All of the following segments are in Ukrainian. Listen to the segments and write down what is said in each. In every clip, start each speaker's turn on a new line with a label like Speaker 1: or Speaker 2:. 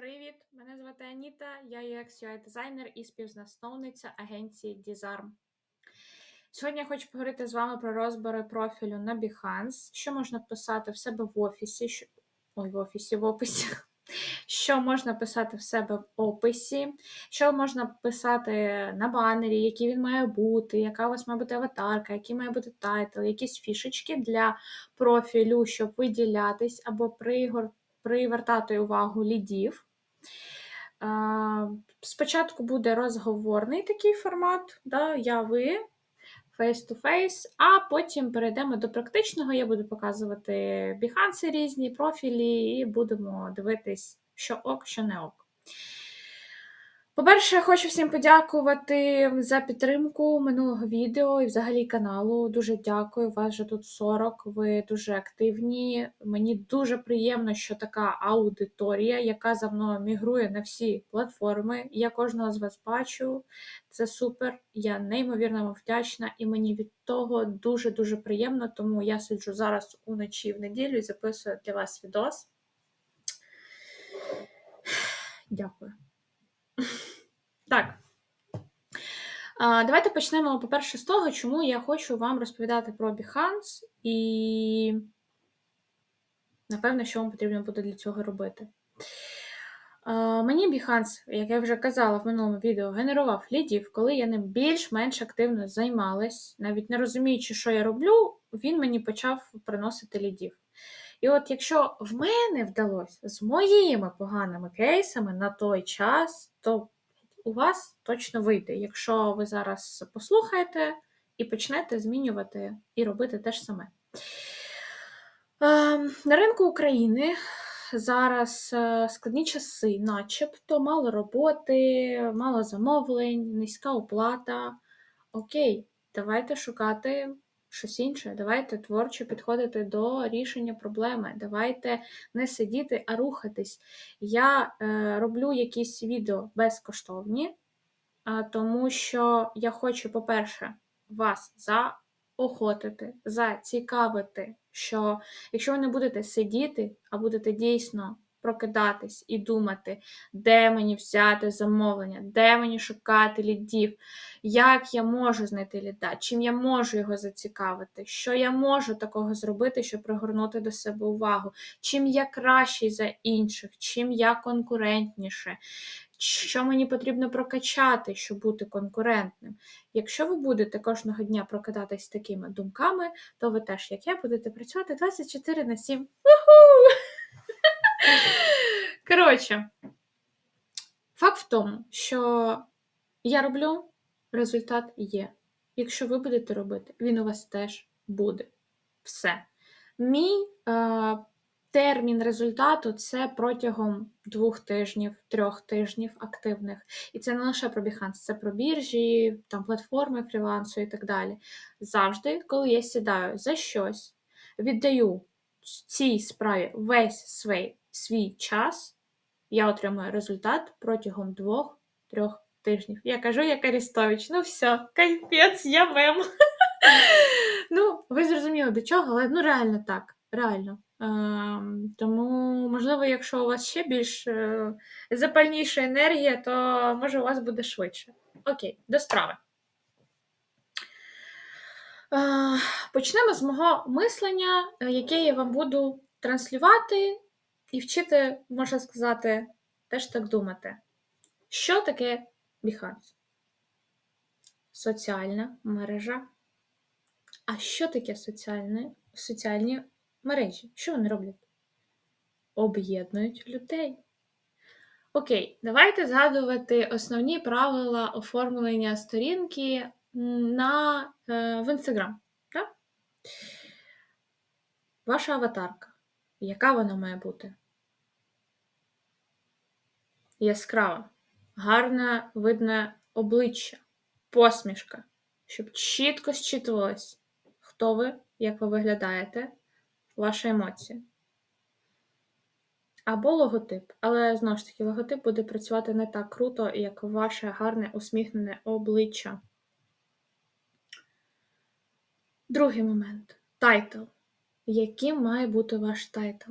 Speaker 1: Привіт! Мене звати Аніта, я UX UI дизайнер і співзасновниця агенції Disarm. Сьогодні я хочу поговорити з вами про розбори профілю на Behance, що можна писати в себе в офісі, що... ой, в офісі, в описі, що можна писати в себе в описі, що можна писати на банері, який він має бути, яка у вас має бути аватарка, який має бути тайтл, якісь фішечки для профілю, щоб виділятись або пригор привертати увагу лідів. Спочатку буде розговорний такий формат, да, я ви, face-to-face, а потім перейдемо до практичного. Я буду показувати біханси різні, профілі, і будемо дивитись, що ок, що не ок. По-перше, хочу всім подякувати за підтримку минулого відео і взагалі каналу. Дуже дякую. Вас вже тут 40, ви дуже активні. Мені дуже приємно, що така аудиторія, яка за мною мігрує на всі платформи. Я кожного з вас бачу. Це супер. Я неймовірно вам вдячна, і мені від того дуже-дуже приємно, тому я сиджу зараз уночі в неділю і записую для вас відос. Дякую. Так. Давайте почнемо, по-перше, з того, чому я хочу вам розповідати про Behance і, напевно, що вам потрібно буде для цього робити. Мені Behance, як я вже казала в минулому відео, генерував лідів, коли я ним більш-менш активно займалась, навіть не розуміючи, що я роблю, він мені почав приносити лідів. І от якщо в мене вдалося з моїми поганими кейсами на той час, то у вас точно вийде, якщо ви зараз послухаєте і почнете змінювати і робити те ж саме. Ем, на ринку України зараз е, складні часи, начебто, мало роботи, мало замовлень, низька оплата. Окей, давайте шукати щось інше. Давайте творчо підходити до рішення проблеми. Давайте не сидіти, а рухатись. Я е, роблю якісь відео безкоштовні, а, тому що я хочу, по-перше, вас заохотити, зацікавити, що якщо ви не будете сидіти, а будете дійсно прокидатись і думати, де мені взяти замовлення, де мені шукати лідів, як я можу знайти ліда, чим я можу його зацікавити, що я можу такого зробити, щоб пригорнути до себе увагу, чим я кращий за інших, чим я конкурентніше. Що мені потрібно прокачати, щоб бути конкурентним? Якщо ви будете кожного дня прокидатись такими думками, то ви теж, як я, будете працювати 24 на 7. Уху! Коротше, факт в тому, що я роблю, результат є. Якщо ви будете робити, він у вас теж буде. Все. Мій е, термін результату це протягом двох тижнів, трьох тижнів активних. І це не лише про Behance, це про біржі, там, платформи фрілансу і так далі. Завжди, коли я сідаю за щось, віддаю цій справі весь свій свій час, я отримую результат протягом двох-трьох тижнів. Я кажу, як Арістович, ну все, кайпець, я мем. Ну, ви зрозуміли до чого, але ну реально так. Реально. Ем, тому, можливо, якщо у вас ще більш е, запальніша енергія, то може у вас буде швидше. Окей, до справи. Е, почнемо з мого мислення, е, яке я вам буду транслювати і вчити, можна сказати, теж так думати. Що таке Behance? Соціальна мережа. А що таке соціальні, соціальні мережі? Що вони роблять? Об'єднують людей. Окей, давайте згадувати основні правила оформлення сторінки на, е, в Instagram. Так? Ваша аватарка. Яка вона має бути? Яскрава, гарне видне обличчя, посмішка, щоб чітко зчитувалось, хто ви, як ви виглядаєте, ваша емоція. Або логотип. Але знову ж таки, логотип буде працювати не так круто, як ваше гарне усміхнене обличчя. Другий момент тайтл яким має бути ваш тайтл?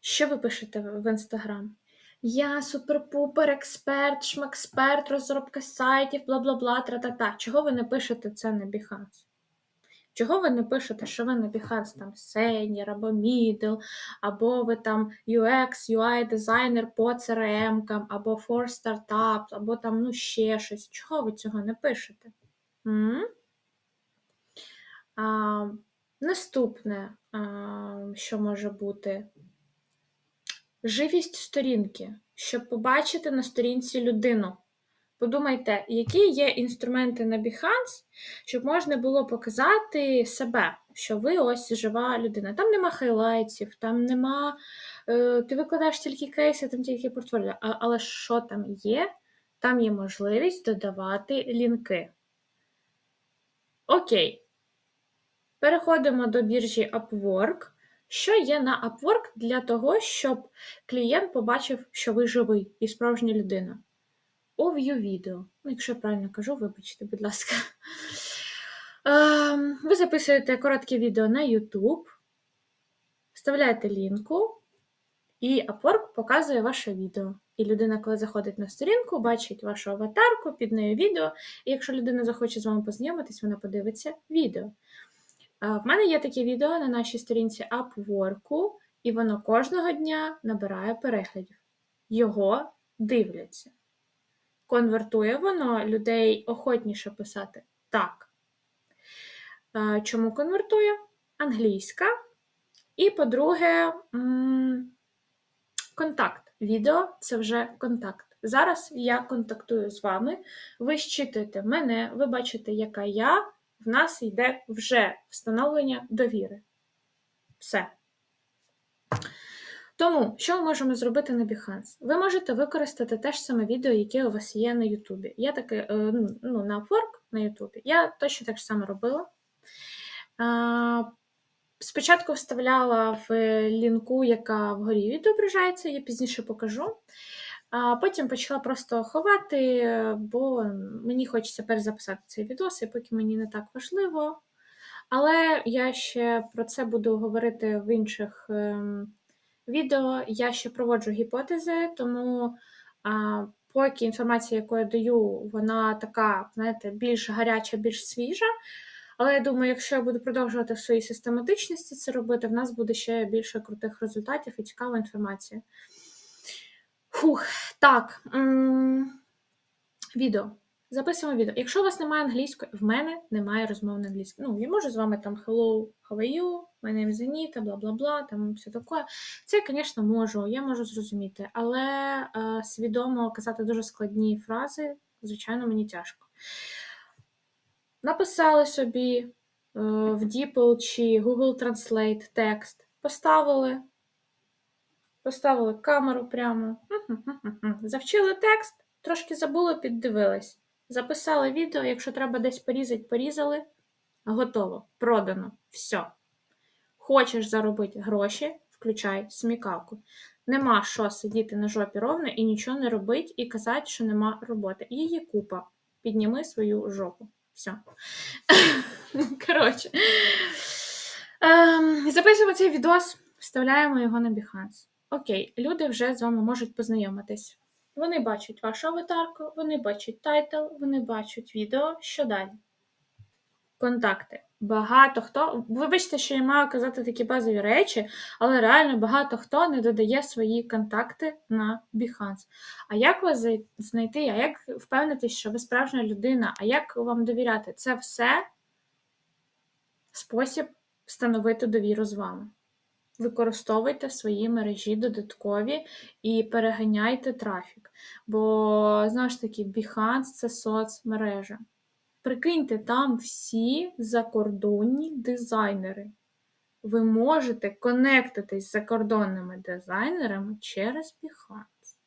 Speaker 1: Що ви пишете в Інстаграм? Я супер-пупер, експерт, шмексперт, розробка сайтів, бла бла бла, тра-та-та. Чого ви не пишете це на Behance? Чого ви не пишете, що ви на Behance там senior або middle, або ви там UX, UI дизайнер по CRM, або for startup, або там ну ще щось. Чого ви цього не пишете? М? А, наступне, а, що може бути? Живість сторінки, щоб побачити на сторінці людину. Подумайте, які є інструменти на Behance, щоб можна було показати себе, що ви ось жива людина. Там нема хайлайтів, там нема. Е, ти викладаєш тільки кейси, там тільки портфоліо. Але що там є? Там є можливість додавати лінки. Окей. Переходимо до біржі Upwork. Що є на Upwork для того, щоб клієнт побачив, що ви живий і справжня людина? Ов'ю відео. Ну, якщо я правильно кажу, вибачте, будь ласка. Ем, ви записуєте коротке відео на YouTube, вставляєте лінку, і Upwork показує ваше відео. І людина, коли заходить на сторінку, бачить вашу аватарку, під нею відео. І якщо людина захоче з вами познайомитись, вона подивиться відео. В мене є таке відео на нашій сторінці Upwork, і воно кожного дня набирає переглядів. Його дивляться. Конвертує воно людей охотніше писати так. Чому конвертує? Англійська. І, по-друге, контакт. Відео це вже контакт. Зараз я контактую з вами, ви щитуєте мене, ви бачите, яка я в нас йде вже встановлення довіри. Все. Тому, що ми можемо зробити на Behance? Ви можете використати те ж саме відео, яке у вас є на Ютубі. Я таке, е, ну, на Upwork на Ютубі. Я точно так само робила. Спочатку вставляла в лінку, яка вгорі відображається, я пізніше покажу. А потім почала просто ховати, бо мені хочеться перезаписати цей відос, і поки мені не так важливо. Але я ще про це буду говорити в інших ем, відео. Я ще проводжу гіпотези, тому а, поки інформація, яку я даю, вона така, знаєте, більш гаряча, більш свіжа. Але я думаю, якщо я буду продовжувати в своїй систематичності це робити, в нас буде ще більше крутих результатів і цікава інформація. Фух, так. Відео. Записуємо відео. Якщо у вас немає англійської, в мене немає розмови на англійській. Ну, я можу з вами там hello, how are you, my name is Anita, бла бла бла, там все таке. Це, звісно, можу, я можу зрозуміти, але е, свідомо казати дуже складні фрази, звичайно, мені тяжко. Написали собі е, в DeepL чи Google Translate текст, поставили. Поставили камеру прямо. Завчили текст, трошки забули, піддивились. Записали відео, якщо треба десь порізати, порізали. Готово. Продано. Все. Хочеш заробити гроші, включай смікалку. Нема що сидіти на жопі ровно і нічого не робити, і казати, що нема роботи. Її купа. Підніми свою жопу. Все. Коротше. Ем, записуємо цей відос, вставляємо його на Behance. Окей, люди вже з вами можуть познайомитись. Вони бачать вашу аватарку, вони бачать тайтл, вони бачать відео. Що далі? Контакти. Багато хто. Вибачте, що я маю казати такі базові речі, але реально багато хто не додає свої контакти на Behance. А як вас знайти? А як впевнитись, що ви справжня людина? А як вам довіряти? Це все спосіб встановити довіру з вами. Використовуйте свої мережі додаткові і переганяйте трафік. Бо, знову ж таки, Behance це соцмережа. Прикиньте, там всі закордонні дизайнери. Ви можете конектитись з закордонними дизайнерами через Behance.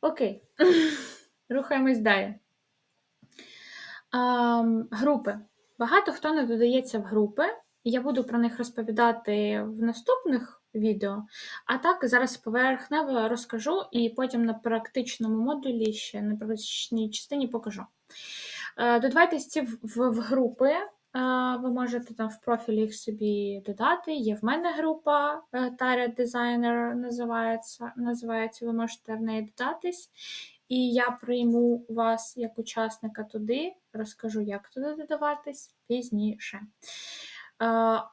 Speaker 1: Окей, рухаємось далі. А, групи. Багато хто не додається в групи, я буду про них розповідати в наступних відео. А так, зараз поверхнево розкажу і потім на практичному модулі ще на практичній частині покажу. Е, додавайтесь ці в, в, групи, Ви можете там в профілі їх собі додати. Є в мене група Target Designer називається. називається. Ви можете в неї додатись. І я прийму вас як учасника туди, розкажу, як туди додаватись пізніше.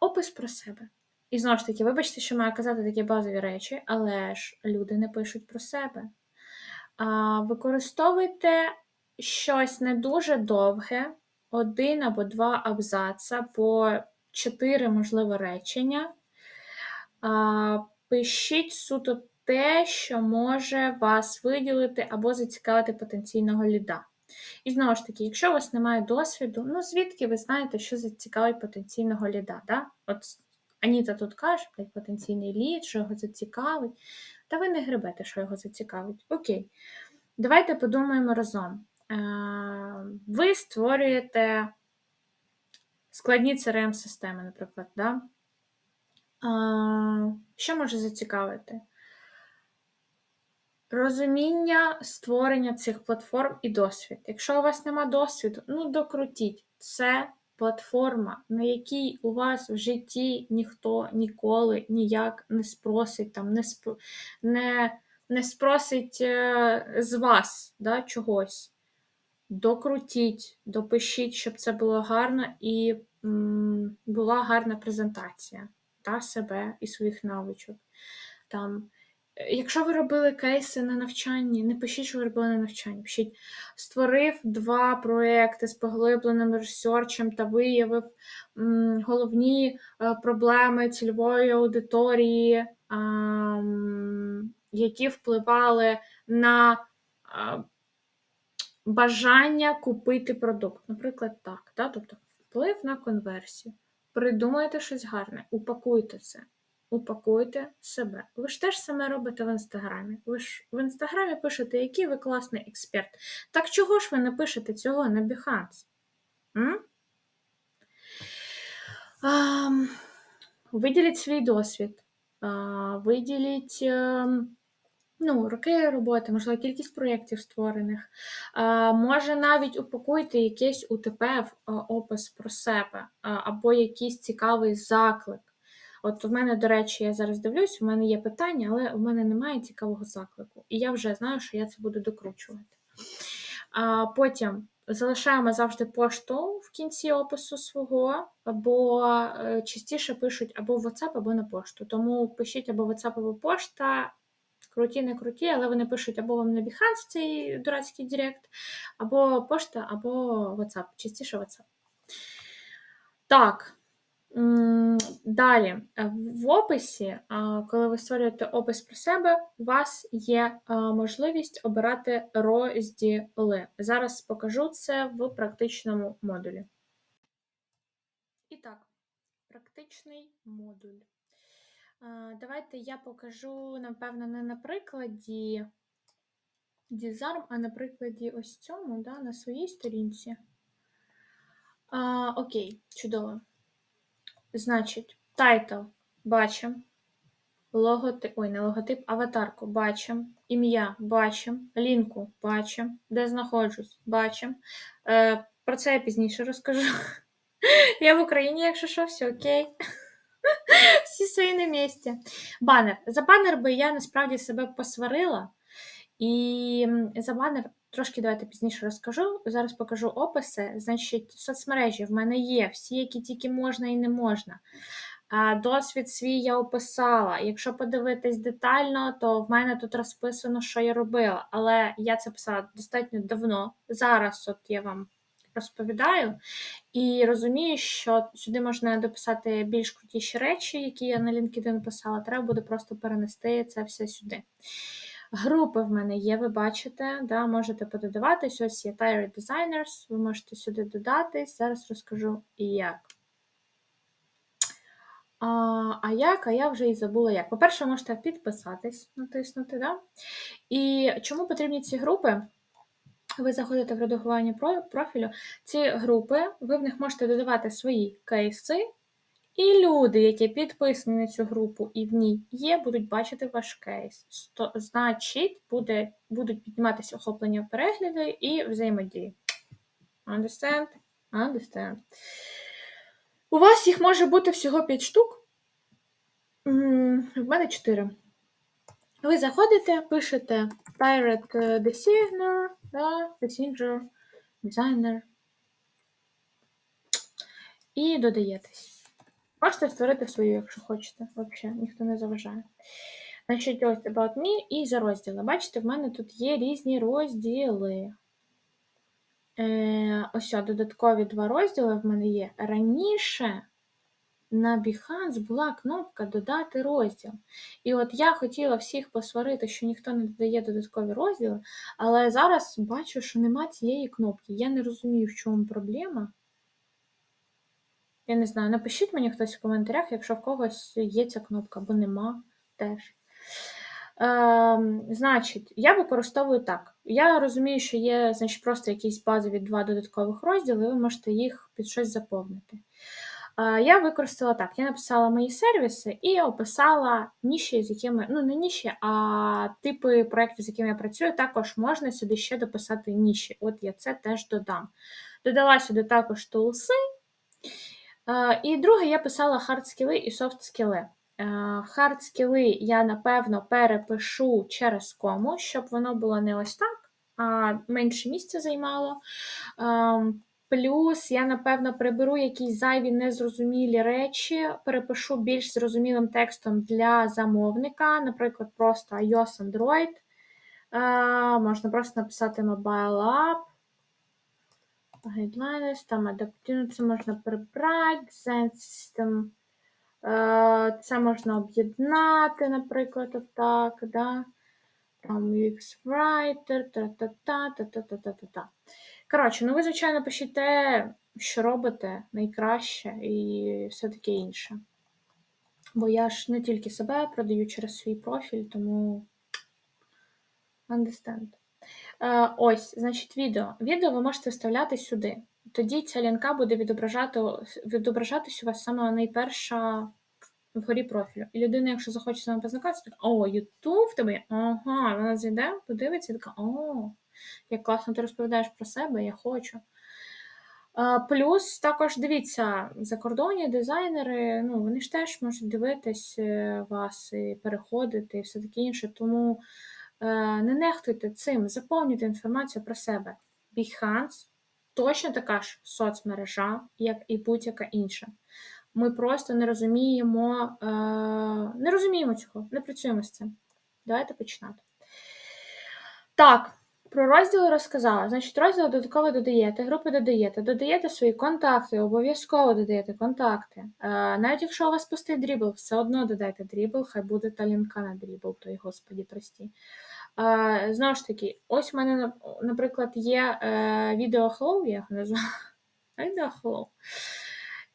Speaker 1: Опис про себе. І знову ж таки, вибачте, що маю казати такі базові речі, але ж люди не пишуть про себе. Використовуйте щось не дуже довге, один або два абзаца по чотири, можливо, речення. Пишіть суто те, що може вас виділити або зацікавити потенційного ліда. І знову ж таки, якщо у вас немає досвіду, ну звідки ви знаєте, що зацікавить потенційного ліда? Да? От Аніта тут каже, блядь, потенційний лід, що його зацікавить. Та ви не гребете, що його зацікавить. Окей. Давайте подумаємо разом. Е, ви створюєте складні crm системи наприклад. Да? Що може зацікавити? Розуміння створення цих платформ і досвід. Якщо у вас нема досвіду, ну докрутіть. Це платформа, на якій у вас в житті ніхто ніколи ніяк не спросить, там, не спро... не, не спросить е, з вас да, чогось. Докрутіть, допишіть, щоб це було гарно і м, була гарна презентація та, себе і своїх навичок. Там, Якщо ви робили кейси на навчанні, не пишіть, що ви робили на навчанні. Пишіть, створив два проекти з поглибленим ресерчем та виявив головні е, проблеми цільової аудиторії, які впливали на бажання купити продукт. Наприклад, так. Да? Тобто вплив на конверсію. Придумайте щось гарне, упакуйте це упакуйте себе. Ви ж теж саме робите в інстаграмі. Ви ж в інстаграмі пишете, який ви класний експерт. Так чого ж ви не пишете цього на Behance? М? А, виділіть свій досвід, а, виділіть а, ну, роки роботи, можливо, кількість проєктів створених. А, може навіть упакуйте якийсь УТП в опис про себе, або якийсь цікавий заклик. От у мене, до речі, я зараз дивлюсь, у мене є питання, але у мене немає цікавого заклику. І я вже знаю, що я це буду докручувати. А Потім залишаємо завжди пошту в кінці опису свого, або е, частіше пишуть або в WhatsApp, або на пошту. Тому пишіть або WhatsApp, або пошта. Круті, не круті, але вони пишуть або вам на Behance цей дурацький Директ, або пошта, або WhatsApp, частіше WhatsApp. Так. Далі, е, в описі, коли ви створюєте опис про себе, у вас є е, можливість обирати розділи. Зараз покажу це в практичному модулі. І так, практичний модуль. Е, давайте я покажу, напевно, не на прикладі Disarm, а на прикладі ось цьому, да, на своїй сторінці. А, Окей, чудово. Значить, тайтл бачимо. Логотип, ой, не логотип, аватарку бачимо. Ім'я бачимо, лінку бачимо, де знаходжусь, бачимо. Е, Про це я пізніше розкажу. Я в Україні, якщо що, все окей. Всі свої на місці. Банер. За банер би я насправді себе посварила. І за банер Трошки давайте пізніше розкажу. Зараз покажу описи. Значить, соцмережі в мене є, всі, які тільки можна і не можна. Досвід свій я описала. Якщо подивитись детально, то в мене тут розписано, що я робила. Але я це писала достатньо давно. Зараз от я вам розповідаю і розумію, що сюди можна дописати більш крутіші речі, які я на LinkedIn писала. Треба буде просто перенести це все сюди. Групи в мене є, ви бачите, да, можете пододаватись. Ось є Tire Designers, ви можете сюди додатись. Зараз розкажу як. А а як, а я вже і забула як. По-перше, можете підписатись, натиснути. Да? І чому потрібні ці групи? Ви заходите в редагування профілю. Ці групи, ви в них можете додавати свої кейси, і люди, які підписані на цю групу і в ній є, будуть бачити ваш кейс. Сто, значить, буде, будуть підніматися охоплення перегляду і взаємодії. Understand? Understand. У вас їх може бути всього 5 штук. В мене 4. Ви заходите, пишете Pirate Designer, да, Designer, Designer і додаєтесь. Можете створити свою, якщо хочете. Взагалі, ніхто не заважає. Значить, ось About Me і за розділи. Бачите, в мене тут є різні розділи. Е, Ось, додаткові два розділи в мене є. Раніше на Behance була кнопка Додати розділ. І от я хотіла всіх посварити, що ніхто не додає додаткові розділи, але зараз бачу, що нема цієї кнопки. Я не розумію, в чому проблема. Я не знаю, напишіть мені хтось в коментарях, якщо в когось є ця кнопка, або нема теж. Ем, значить, я використовую так. Я розумію, що є значить, просто якісь базові два додаткових розділи, ви можете їх під щось заповнити. Е, я використала так: я написала мої сервіси і описала ніші, з якими, ну, не ніші, а типи проєктів, з якими я працюю, також можна сюди ще дописати ніші. От я це теж додам. Додала сюди також тулси. Е, І друге, я писала хард-скіли і софт-скіли. Хард-скіли я, напевно, перепишу через кому, щоб воно було не ось так, а менше місця займало. Ем, Плюс я, напевно, приберу якісь зайві незрозумілі речі, перепишу більш зрозумілим текстом для замовника, наприклад, просто iOS Android. Е, Можна просто написати Mobile App. Guidelines, там адаптивно це можна прибрати, Design System. Е, Це можна об'єднати, наприклад, отак, да? Там UX Writer, та-та-та, та-та-та-та-та. Коротше, ну ви, звичайно, пишіть те, що робите найкраще і все таке інше. Бо я ж не тільки себе продаю через свій профіль, тому understand. Е, Ось, значить, відео. Відео ви можете вставляти сюди. Тоді ця лінка буде відображати, відображатись у вас саме найперша вгорі профілю. І людина, якщо захоче з вами познайомитися, така, о, Ютуб в тебе є? Ага, вона зайде, подивиться і така, о, як класно ти розповідаєш про себе, я хочу. Плюс також дивіться, закордонні дизайнери, ну, вони ж теж можуть дивитись е, вас і переходити, і все таке інше. Тому е, не нехтуйте цим, заповнюйте інформацію про себе. Behance точно така ж соцмережа, як і будь-яка інша. Ми просто не розуміємо, е, не розуміємо цього, не працюємо з цим. Давайте починати. Так, про розділи розказала. Значить, розділ додатково додаєте, групи додаєте, додаєте свої контакти, обов'язково додаєте контакти. Е, навіть якщо у вас пустий дрібл, все одно додайте дрібл, хай буде та лінка на дрібл, той, господі, прості. Е, знову ж таки, ось у мене, наприклад, є відео Hello, я його назвала. Відео Hello.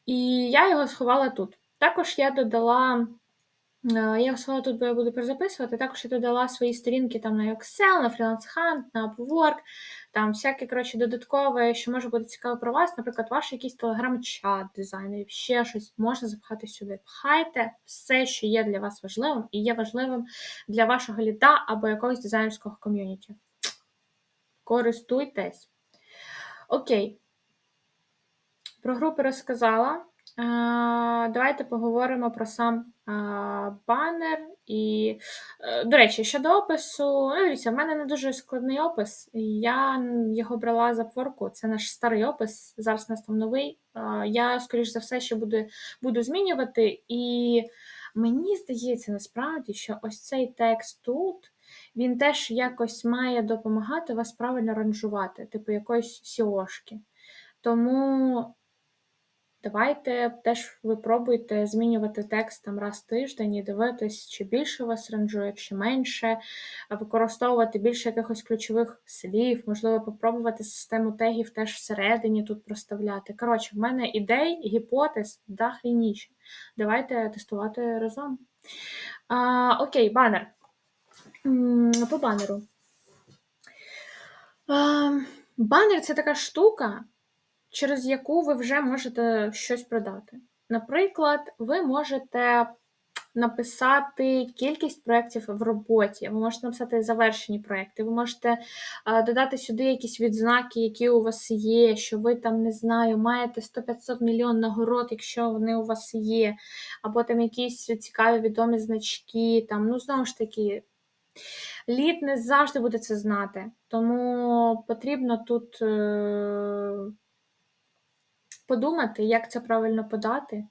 Speaker 1: І я його сховала тут. Також я додала, е, я його тут, буду перезаписувати. Також я додала свої сторінки там на Excel, на Freelance Hunt, на Upwork, там всяке, коротше, додаткове, що може бути цікаво про вас, наприклад, ваш якийсь телеграм-чат дизайнерів, ще щось можна запхати сюди. Пхайте все, що є для вас важливим, і є важливим для вашого літа або якогось дизайнерського ком'юніті. Користуйтесь. Окей. Про групи розказала. Давайте поговоримо про сам банер. І, е, до речі, щодо опису, ну, дивіться, в мене не дуже складний опис. Я його брала за форку, це наш старий опис, зараз у нас там новий. Я, скоріш за все, ще буду, буду змінювати. І мені здається, насправді, що ось цей текст тут. Він теж якось має допомагати вас правильно ранжувати, типу якоїсь сіошки. Тому Давайте теж ви пробуйте змінювати текст там раз в тиждень і дивитись, чи більше вас ранжує, чи менше, використовувати більше якихось ключових слів, можливо, попробувати систему тегів теж всередині тут проставляти. Коротше, в мене ідей, гіпотез дахрінічі. Давайте тестувати разом. А, Окей, банер. По банеру. А, банер це така штука через яку ви вже можете щось продати. Наприклад, ви можете написати кількість проєктів в роботі, ви можете написати завершені проєкти, ви можете а, додати сюди якісь відзнаки, які у вас є, що ви там, не знаю, маєте 100-500 мільйон нагород, якщо вони у вас є, або там якісь цікаві відомі значки. Там, ну, знову ж таки, лід не завжди буде це знати, тому потрібно тут. Подумати, як це правильно подати,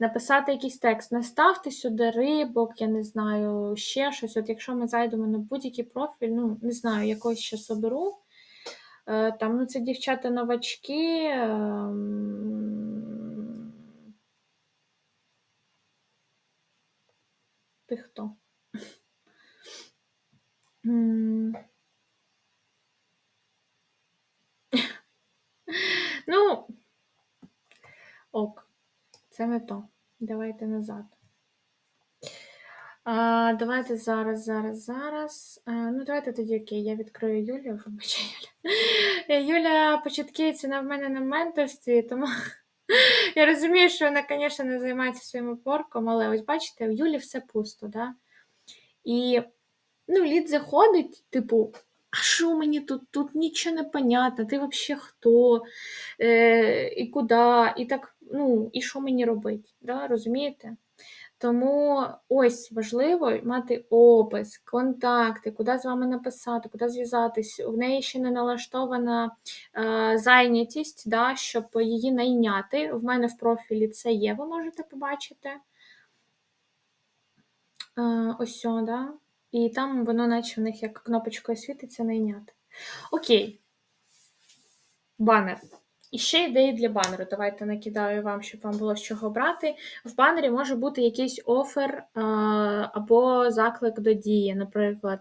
Speaker 1: написати якийсь текст, не ставте сюди рибок, я не знаю, ще щось. От якщо ми зайдемо на будь-який профіль, ну, не знаю, якось щас оберу. Е, Там, ну, це дівчата-новачки. ем, Ти хто? Ну, ок, це не то. Давайте назад. А, давайте зараз, зараз, зараз. А, ну, давайте тоді окей, я відкрию Юлію, вибачай, Юля. Юля початківця на в мене на менторстві, тому я розумію, що вона, звісно, не займається своїм опорком, але ось бачите, в Юлі все пусто, да? І ну, лід заходить, типу, а що мені тут? Тут нічого не понятно, ти взагалі хто, е, і куди, і так, ну, і що мені робити, да? розумієте? Тому ось важливо мати опис, контакти, куди з вами написати, куди зв'язатись. В неї ще не налаштована е, зайнятість, да, щоб її найняти. В мене в профілі це є, ви можете побачити. Е, ось да? І там воно, наче в них як кнопочкою світиться найняти. Окей. Банер. І ще ідеї для банеру. Давайте накидаю вам, щоб вам було з чого брати. В банері може бути якийсь офер або заклик до дії, наприклад,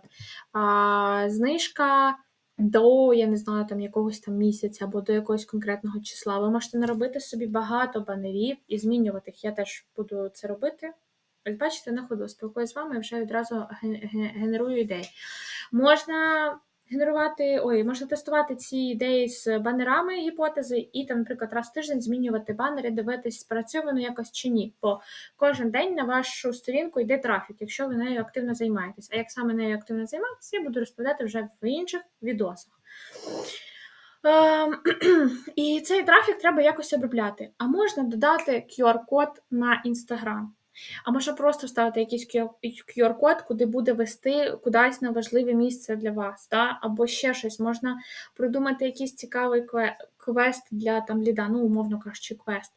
Speaker 1: знижка до, я не знаю, там якогось там місяця або до якогось конкретного числа. Ви можете наробити собі багато банерів і змінювати їх. Я теж буду це робити. Ось бачите, на ходу спілкуюсь з вами і вже відразу генерую ідеї. Можна генерувати, ой, можна тестувати ці ідеї з банерами гіпотези, і там, наприклад, раз в тиждень змінювати банери, дивитись, спрацює воно якось чи ні. Бо кожен день на вашу сторінку йде трафік, якщо ви нею активно займаєтесь. А як саме нею активно займатися, я буду розповідати вже в інших відосах. Ем, і цей трафік треба якось обробляти. А можна додати QR-код на Instagram. А може просто вставити якийсь QR-код, куди буде вести кудись на важливе місце для вас, да? або ще щось. Можна придумати якийсь цікавий квест для там ліда, ну, умовно кажучи, квест.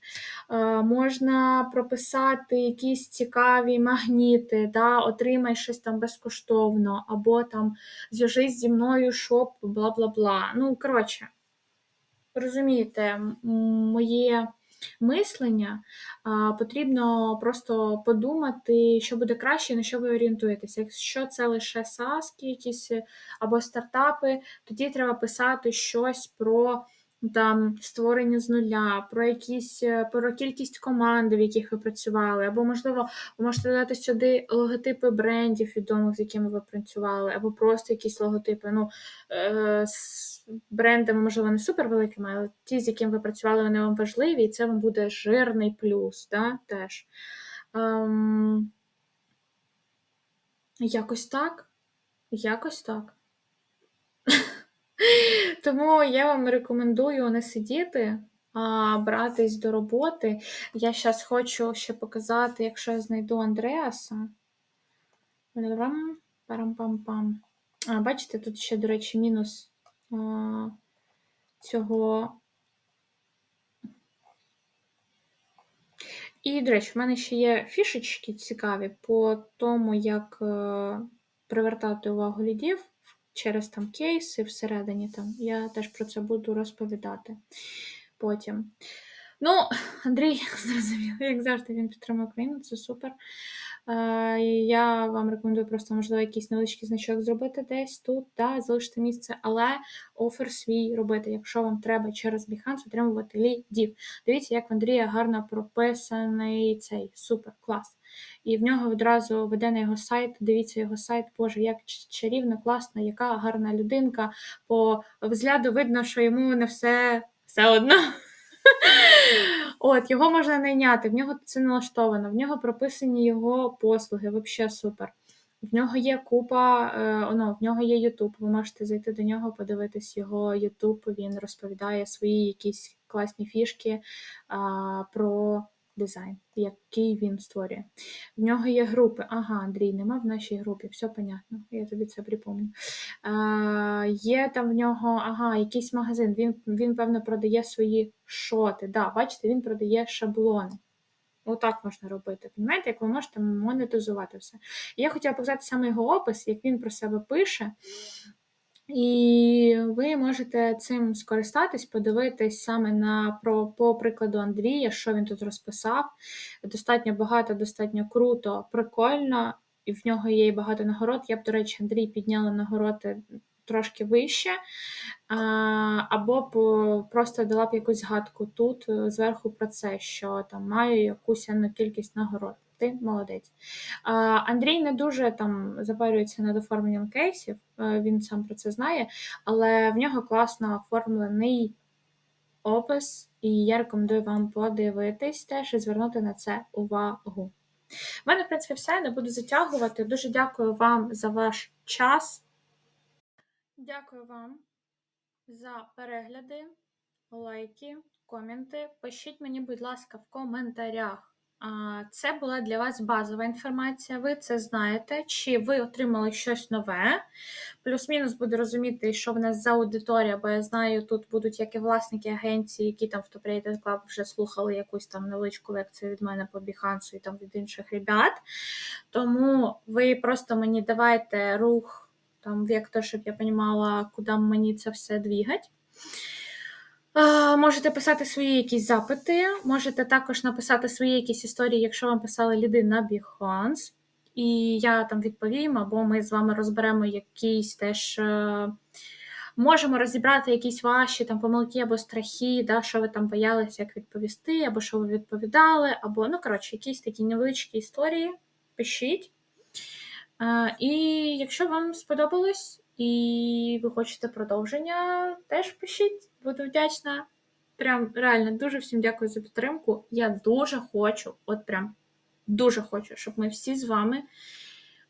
Speaker 1: Е, Можна прописати якісь цікаві магніти, да? отримай щось там безкоштовно, або там зв'яжись зі мною, щоб бла бла бла. Ну, коротше, розумієте, моє мислення, потрібно просто подумати, що буде краще, на що ви орієнтуєтеся. Якщо це лише SaaS якісь або стартапи, тоді треба писати щось про там створення з нуля, про якісь про кількість команд, в яких ви працювали, або, можливо, ви можете додати сюди логотипи брендів відомих, з якими ви працювали, або просто якісь логотипи. ну, е, брендами, можливо, не супервеликими, але ті, з якими ви працювали, вони вам важливі, і це вам буде жирний плюс. да, теж. Ем, Якось так. Якось так. Тому я вам рекомендую не сидіти, а братись до роботи. Я зараз хочу ще показати, якщо я знайду Андреаса. Парам-пам-пам. А, Бачите, тут ще, до речі, мінус цього. І, до речі, в мене ще є фішечки цікаві по тому, як е, привертати увагу лідів через там кейси всередині. Там. Я теж про це буду розповідати потім. Ну, Андрій, зрозуміло, як завжди, він підтримує Україну, це супер. Е, я вам рекомендую просто, можливо, якийсь невеличкий значок зробити десь тут, да, залишити місце, але офер свій робити, якщо вам треба через Behance отримувати лідів. Дивіться, як в Андрія гарно прописаний цей супер клас. І в нього відразу веде на його сайт. Дивіться його сайт, Боже, як чарівно, класно, яка гарна людинка. По взгляду видно, що йому не все, все одно. От, його можна найняти, в нього це налаштовано, в нього прописані його послуги, взагалі супер. В нього є купа, ну, в нього є Ютуб. Ви можете зайти до нього, подивитись його Ютуб. Він розповідає свої якісь класні фішки а, про дизайн, який він створює. В нього є групи. Ага, Андрій, нема в нашій групі, все понятно. Я тобі це припомню. А, є там в нього ага, якийсь магазин. Він, він певно, продає свої шоти. Да, бачите, він продає шаблони. Отак можна робити. Понімаєте, як ви можете монетизувати все. Я хотіла показати саме його опис, як він про себе пише. І ви можете цим скористатись, подивитись саме на про по прикладу Андрія, що він тут розписав. Достатньо багато, достатньо круто, прикольно, і в нього є багато нагород. Я б, до речі, Андрій підняла нагороди трошки вище, або просто дала б якусь згадку тут е, зверху про це, що там маю якусь кількість нагород. Ти молодець. Андрій не дуже там запарюється над оформленням кейсів, е, він сам про це знає, але в нього класно оформлений опис, і я рекомендую вам подивитись теж і звернути на це увагу. У мене, в принципі, все, не буду затягувати. Дуже дякую вам за ваш час. Дякую вам за перегляди, лайки, коменти. Пишіть мені, будь ласка, в коментарях. Це була для вас базова інформація, ви це знаєте, чи ви отримали щось нове. Плюс-мінус буду розуміти, що в нас за аудиторія, бо я знаю, тут будуть як і власники агенції, які там в Top Club вже слухали якусь там невеличку лекцію від мене по Behance і там від інших ребят. Тому ви просто мені давайте рух там вектор, щоб я розуміла, куди мені це все двігать. Можете писати свої якісь запити, можете також написати свої якісь історії, якщо вам писали ліди на Behance, і я там відповім, або ми з вами розберемо якісь теж. Е, можемо розібрати якісь ваші там помилки або страхи, да, що ви там боялися, як відповісти, або що ви відповідали, або, ну, коротше, якісь такі невеличкі історії. Пишіть. І якщо вам сподобалось і ви хочете продовження, теж пишіть, буду вдячна. Прям реально дуже всім дякую за підтримку. Я дуже хочу, от прям дуже хочу, щоб ми всі з вами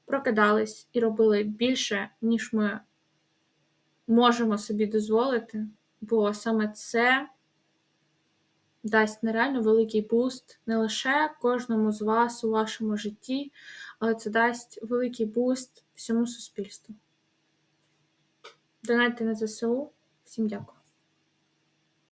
Speaker 1: прокидались і робили більше, ніж ми можемо собі дозволити, бо саме це дасть нереально великий буст не лише кожному з вас у вашому житті, але це дасть великий буст всьому суспільству. Донайте на ЗСУ. Всім дякую.